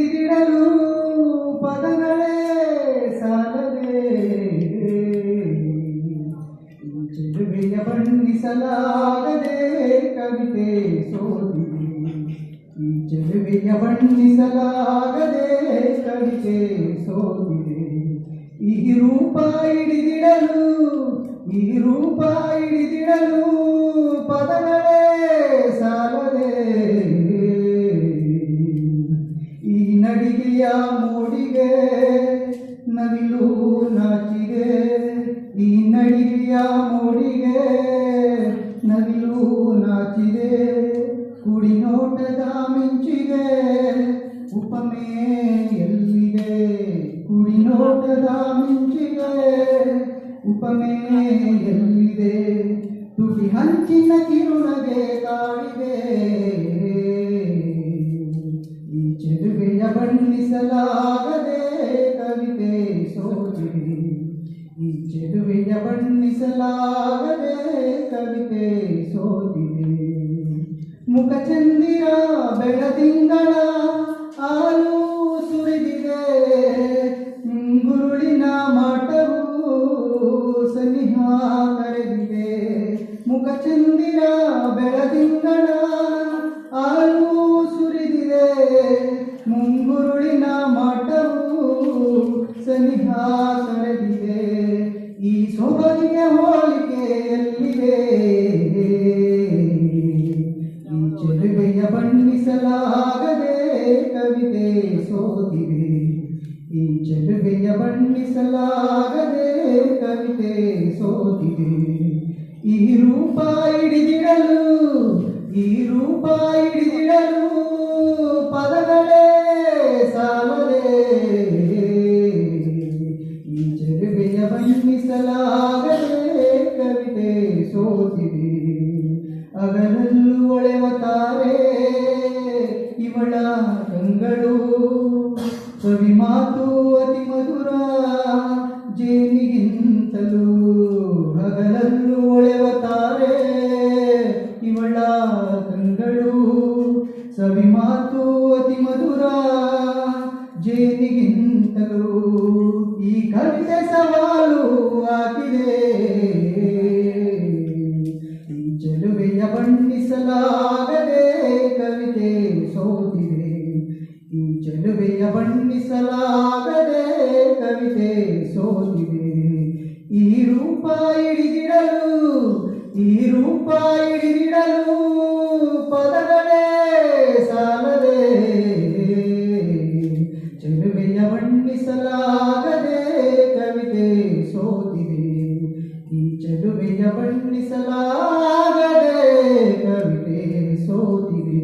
ಹಿಡಿದಿಡಲು ಪದಗಳೇ ಸಾಲದೆ. ಚೆಲುವೆಯ ಬಣ್ಣಿಸಲಾಗದೆ ಕವಿತೆ ಸೋತಿದೆ ಈ ಚೆಲುವೆಯ ಬಣ್ಣಿಸಲಾಗದೆ ಕವಿತೆ ಸೋತಿದೆ. ಈ ರೂಪ ಹಿಡಿದಿಡಲು, ಈ ರೂಪ ಹಿಡಿದಿಡಲು ನಡಿಗೆಯ ಮೂಡಿಗೆ, ನವಿಲು ನಾಚಿಗೆ. ಈ ನಡಿಗೆಯ ಮೂಡಿಗೆ, ನವಿಲು ನಾಚಿದೆ ಕುಡಿ ನೋಟದ ಮಿಂಚಿಗೆ, ಉಪಮೆ ಎಲ್ಲಿದೆ ಕುಡಿ ನೋಟದ ಮಿಂಚಿಗೆ, ಉಪಮೆ ಎಲ್ಲಿದೆ? ತುಟಿ ಹಂಚಿನ ಕಿರುಣಗೆ ಕಾಡಿದೆ ಬಣ್ಣಿಸಲಾಗದೆ ಕವಿತೆ ಸೋಚಿದೆ ಈ ಚೆಲುವೆಯ ಬಣ್ಣಿಸಲಾಗದೆ ಕವಿತೆ ಸೋತಿದೆ ಮುಖಚಂದಿರ ಬೆಳದಿಂಗಳ ಹಾಲು ಸುರಿದಿದೆ ಗುರುಳಿನ ಮಠವು ಸನಿಹ ಕರೆದಿದೆ ಮುಖಚಂದಿರ ಬೆಳದಿಂಗಳ ಸನಿಹ ಕರೆದಿದೆ ಈ ಸೊಬಗಿಗೆ ಹೋಲಿಕೆ ಎಲ್ಲಿದೆ ಈ ಚೆಲುವೆಯ ಬಣ್ಣಿಸಲಾಗದೆ ಕವಿತೆ ಸೋತಿದೆ. ಈ ಚೆಲುವೆಯ ಬಣ್ಣಿಸಲಾಗದೆ ಕವಿತೆ ಸೋತಿದೆ. ಈ ರೂಪ ಹಿಡಿದಿಡಲು, ಈ ರೂಪ ಹಿಡಿದಿಡಲು ಪದಗಳೇ ಸಾಲದೆ. ಅಗಲಲ್ಲೂ ಒಳೆವ ತಾರೆ ಇವಳ ಗಂಗಳು ಕವಿ ಮಾತು ಅತಿ ಮಧುರ. ಜೇನಿಗಿಂತಲೂ ಹಗಲಲ್ಲೂ ಒಳೆವ ತಾರೆ ಇವಳ ಗಂಗಳು ಸವಿ ಮಾತು ಅತಿ ಮಧುರ. ಜೇನಿಗಿಂತಲೂ ಈ ಕವಿತೆ ಸವಾಲು ಹಾಕಿದೆ. ನಿಲುವೆಯ ಬಣ್ಣಿಸಲಾಗದೆ ಕವಿತೆ ಸೋತಿದೆ. ಈ ರೂಪ ಹಿಡಿದಿಡಲು, ಈ ರೂಪ ಹಿಡಿದಿಡಲು ಪದಗಳೇ ಸಾಲದೆ. ಚೆಲುವೆಯ ಬಣ್ಣಿಸಲಾಗದೆ ಕವಿತೆ ಸೋತಿದೆ. ಈ ಚೆಲುವೆಯ ಬಣ್ಣಿಸಲಾಗದೆ ಕವಿತೆ ಸೋತಿದೆ.